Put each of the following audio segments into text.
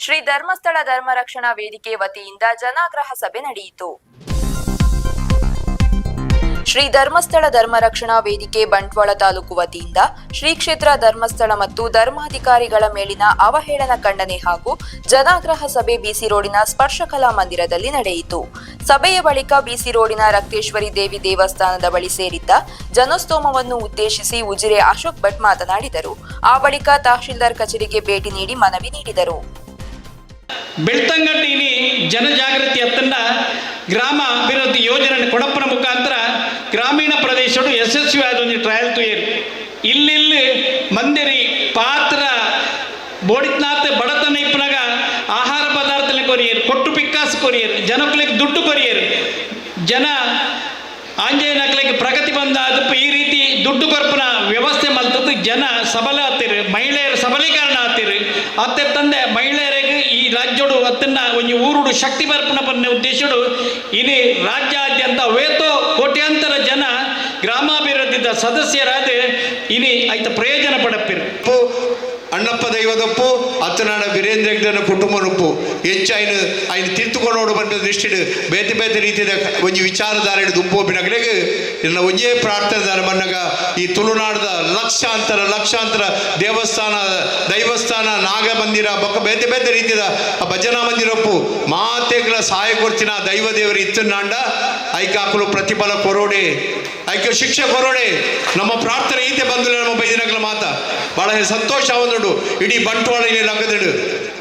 ಶ್ರೀ ಧರ್ಮಸ್ಥಳ ಧರ್ಮರಕ್ಷಣಾ ವೇದಿಕೆ ವತಿಯಿಂದ ಜನಾಗ್ರಹ ಸಭೆ ನಡೆಯಿತು. ಶ್ರೀ ಧರ್ಮಸ್ಥಳ ಧರ್ಮ ರಕ್ಷಣಾ ವೇದಿಕೆ ಬಂಟ್ವಾಳ ತಾಲೂಕು ವತಿಯಿಂದ ಶ್ರೀ ಕ್ಷೇತ್ರ ಧರ್ಮಸ್ಥಳ ಮತ್ತು ಧರ್ಮಾಧಿಕಾರಿಗಳ ಮೇಲಿನ ಅವಹೇಳನ ಖಂಡನೆ ಹಾಗೂ ಜನಾಗ್ರಹ ಸಭೆ ಬಿಸಿ ರೋಡಿನ ಸ್ಪರ್ಶಕಲಾ ಮಂದಿರದಲ್ಲಿ ನಡೆಯಿತು. ಸಭೆಯ ಬಳಿಕ ಬಿಸಿ ರೋಡಿನ ರಕ್ತೇಶ್ವರಿ ದೇವಿ ದೇವಸ್ಥಾನದ ಬಳಿ ಸೇರಿದ್ದ ಜನಸ್ತೋಮವನ್ನು ಉದ್ದೇಶಿಸಿ ಉಜಿರೆ ಅಶೋಕ್ ಭಟ್ ಮಾತನಾಡಿದರು. ಆ ಬಳಿಕ ತಹಶೀಲ್ದಾರ್ ಕಚೇರಿಗೆ ಭೇಟಿ ನೀಡಿ ಮನವಿ ನೀಡಿದರು. ಬೆಳ್ತಂಗಟ್ಟಿಲಿ ಜನಜಾಗೃತಿ ತಂಡ ಗ್ರಾಮ ಅಭಿವೃದ್ಧಿ ಯೋಜನೆ ಕೊಡಪ್ಪನ ಮುಖಾಂತರ ಯಶಸ್ವಿ ಯಶಸ್ವಿಯಾದ ಒಂದು ಟ್ರಯಲ್ ತುಯರು. ಇಲ್ಲಿ ಮಂದಿರಿ, ಪಾತ್ರ, ಬೋಡಿತ್ನಾಥ ಬಡತನ ಇಪ್ಪನಾಗ ಆಹಾರ ಪದಾರ್ಥನ ಕೊರಿಯರು, ಕೊಟ್ಟು ಪಿಕ್ಕಾಸು ಕೊರಿಯರು ಜನಕ್ಕಲಿಗೆ ದುಡ್ಡು ಕೊರಿಯರು. ಜನ ಆಂಜನೇಯ ನಕ್ಲಿಗೆ ಪ್ರಗತಿ ಬಂದ ಅದಪ್ಪ ಈ ರೀತಿ ದುಡ್ಡು ಕೊರಪನ ವ್ಯವಸ್ಥೆ ಮಲ್ತದ್ದು ಜನ ಸಬಲ ಆತಿರು ಮಹಿಳೆಯರ ಸಬಲೀಕರಣ ಆತಿರು ಅತ್ತೆ ತಂದೆ, ಮಹಿಳೆಯರಿಗೆ ಈ ರಾಜ್ಯಡು ಅತ್ತನ್ನ ಒಂದು ಊರುಡು ಶಕ್ತಿ ಬರ್ಪಣ ಪನ್ನ ಉದ್ದೇಶಡು ಇಲ್ಲಿ ರಾಜ್ಯಾದ್ಯಂತ ಗ್ರಾಮಾಭಿವೃದ್ಧಿದ ಸದಸ್ಯರಾದ ಇನಿ ಆಯ್ತ ಪ್ರಯೋಜನ ಪಡಪಿರು ಉಪ್ಪು ಅಣ್ಣಪ್ಪ ದೈವದಪ್ಪು ಅತ್ತನಾಡ ವೀರೇಂದ್ರ ಹೆಗ್ಡನ ಕುಟುಂಬನೊಪ್ಪು ಹೆಚ್ಚು ಆಯ್ನ ಆಯ್ನ ತಿರ್ತುಕೊಂಡು ಬಂದ ದೃಷ್ಟಿಡು ಬೇತೆ ಬೇತೆ ರೀತಿಯ ಒಂಜಿ ವಿಚಾರಧಾರೆ ದುಪ್ಪು ಬಿನಗಡೆಗೆ ಇನ್ನ ಒಂಜೇ ಪ್ರಾರ್ಥನೆ ಬನ್ನಗ ಈ ತುಳುನಾಡದ ಲಕ್ಷಾಂತರ ಲಕ್ಷಾಂತರ ದೇವಸ್ಥಾನ, ದೈವಸ್ಥಾನ ನಾಗ ಮಂದಿರ ಬೊಕ್ಕ ಬೇತೆ ಬೇತೆ ರೀತಿಯ ಆ ಭಜನಾ ಮಂದಿರಪ್ಪು ಮಾತೆಗಳ ಸಹಾಯ ಕೊಡ್ತಿನ ದೈವ ದೇವರು ಇತ್ತನಾಂಡ, ಐಕಾಕಲು ಪ್ರತಿಫಲ ಕೊರೋಡೆ. ಐಕ್ಯ ಶಿಕ್ಷೆ ಕೊರೋಣೆ ನಮ್ಮ ಪ್ರಾರ್ಥನೆ ಈತೆ ಬಂದಿಲ್ಲ ನಮ್ಮ ಬೈದಿನಗಳ ಮಾತ. ಬಹಳ ಸಂತೋಷ ಅವನುಡು ಇಡೀ ಬಂಟ್ವಾಳ ರಂಗದಡು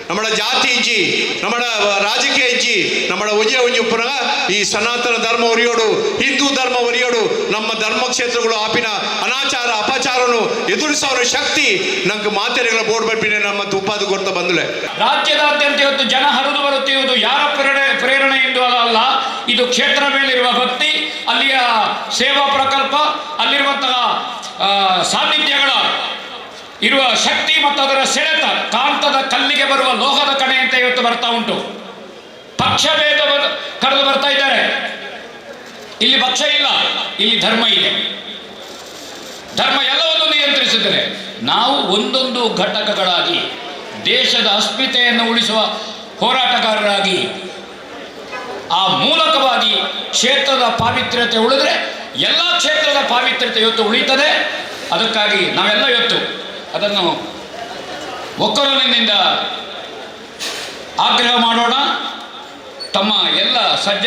ನಮ್ಮ ಜಾತಿ ಇಜ್ಜಿ ನಮ್ಮ ರಾಜಕೀಯ ಇಜ್ಜಿ ನಮ್ಮ ಉಜಯ ಉಂಜಿ ಪುನಃ ಈ ಸನಾತನ ಧರ್ಮ ಒರಿಯೋಡು ಹಿಂದೂ ಧರ್ಮ ಒರಿಯೋಡು ನಮ್ಮ ಧರ್ಮ ಕ್ಷೇತ್ರಗಳು ಆಪಿನ ಅನಾಚಾರ ಅಪಚಾರನು ಎದುರಿಸೋರ ಶಕ್ತಿ. ನಂಗೆ ಮಾತೆರೆಗಳ ಬೋರ್ಡ್ ಬರ್ಪಿನೇ ನಮ್ಮ ತುಪ್ಪಾದ ಕೊಡ್ತಾ ಬಂದಲೆ. ರಾಜ್ಯದಾದ್ಯಂತ ಇವತ್ತು ಜನ ಹರಿದು ಬರುತ್ತಿರುವುದು ಯಾರ ಪ್ರೇರಣೆ ಪ್ರೇರಣೆ ಎಂದು ಅಲ್ಲ. ಇದು ಕ್ಷೇತ್ರ ಮೇಲಿರುವ ಭಕ್ತಿ ಅಲ್ಲಿಯ ಸೇವಾ ಪ್ರಕಲ್ಪ, ಅಲ್ಲಿರುವಂತಹ ಸಾನ್ನಿಧ್ಯಗಳ ಇರುವ ಶಕ್ತಿ ಮತ್ತು ಅದರ ಸೆಳೆತ, ಕಾಂತದ ಕಲ್ಲಿಗೆ ಬರುವ ಲೋಹದ ಕಣೆ ಅಂತ ಇವತ್ತು ಬರ್ತಾ ಉಂಟು. ಪಕ್ಷ ಭೇದ ಬ- ಕರೆದು ಬರ್ತಾ ಇದ್ದಾರೆ. ಇಲ್ಲಿ ಪಕ್ಷ ಇಲ್ಲ, ಇಲ್ಲಿ ಧರ್ಮ ಇದೆ. ಧರ್ಮ ಎಲ್ಲವನ್ನು ನಿಯಂತ್ರಿಸಿದರೆ ನಾವು ಒಂದೊಂದು ಘಟಕಗಳಾಗಿ, ದೇಶದ ಅಸ್ಮಿತೆಯನ್ನು ಉಳಿಸುವ ಹೋರಾಟಗಾರರಾಗಿ ಆ ಮೂಲಕವಾಗಿ ಕ್ಷೇತ್ರದ ಪಾವಿತ್ರ್ಯತೆ ಉಳಿದ್ರೆ ಎಲ್ಲ ಕ್ಷೇತ್ರದ ಪಾವಿತ್ರ್ಯತೆ ಇವತ್ತು ಉಳಿತದೆ ಅದಕ್ಕಾಗಿ ನಾವೆಲ್ಲ ಇವತ್ತು ಅದನ್ನು ಒಕ್ಕರಲಿನಿಂದ ಆಗ್ರಹ ಮಾಡೋಣ. ತಮ್ಮ ಎಲ್ಲ ಸಜ್ಜ